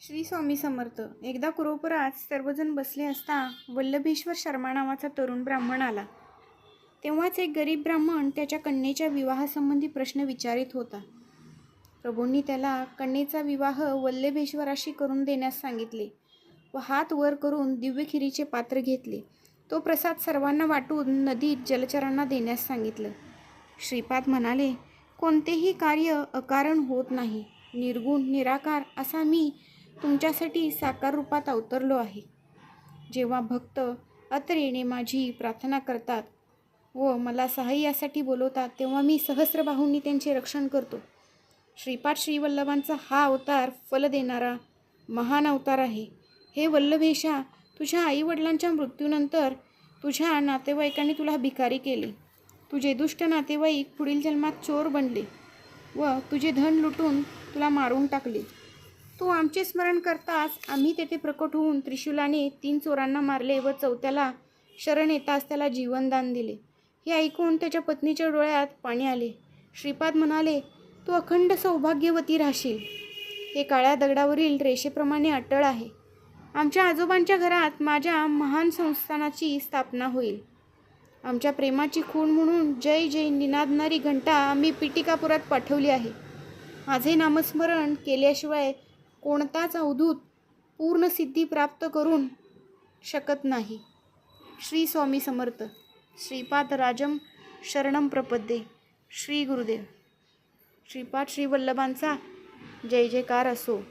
श्री स्वामी समर्थ. एकदा कुरोपरात सर्वजण बसले असता वल्लभेश्वर शर्मा नावाचा तरुण ब्राह्मण आला. तेव्हाच एक गरीब ब्राह्मण त्याच्या कन्येच्या विवाहासंबंधी प्रश्न विचारित होता. प्रभूंनी त्याला कन्येचा विवाह वल्लभेश्वराशी करून देण्यास सांगितले व हात वर करून दिव्यखिरीचे पात्र घेतले. तो प्रसाद सर्वांना वाटून नदीत जलचरांना देण्यास सांगितलं. श्रीपाद म्हणाले कोणतेही कार्य अकारण होत नाही. निर्गुण निराकार असा मी तुमच्यासाठी साकार रूपात अवतरलो आहे. जेव्हा भक्त अत्रेने माझी प्रार्थना करतात व मला सहाय्यासाठी बोलवतात तेव्हा मी सहस्रबाहूंनी त्यांचे रक्षण करतो. श्रीपाद श्रीवल्लभांचा हा अवतार फल देणारा महान अवतार आहे. हे वल्लभेशा तुझ्या आईवडिलांच्या मृत्यूनंतर तुझ्या नातेवाईकांनी तुला भिकारी केले. तुझे दुष्ट नातेवाईक पुढील जन्मात चोर बनले व तुझे धन लुटून तुला मारून टाकले. तू आमचे स्मरण करताच आम्ही तेथे प्रकट होऊन त्रिशूलाने तीन चोरांना मारले व चौथ्याला शरण येताच त्याला जीवनदान दिले. हे ऐकून त्याच्या पत्नीच्या डोळ्यात पाणी आले. श्रीपाद म्हणाले तू अखंड सौभाग्यवती राहशील. हे काळ्या दगडावरील रेषेप्रमाणे अटळ आहे. आमच्या आजोबांच्या घरात माझ्या महान संस्थानाची स्थापना होईल. आमच्या प्रेमाची खूण म्हणून जय जय निनादणारी घंटा आम्ही पिटिकापुरात पाठवली आहे. माझे नामस्मरण केल्याशिवाय कोणताच अवधूत पूर्ण सिद्धी प्राप्त करून शकत नाही. श्री स्वामी समर्थ. श्रीपाद राजम शरणम प्रपद्ये. श्री गुरुदेव. श्रीपाद श्रीवल्लभांचा जय जयकार असो.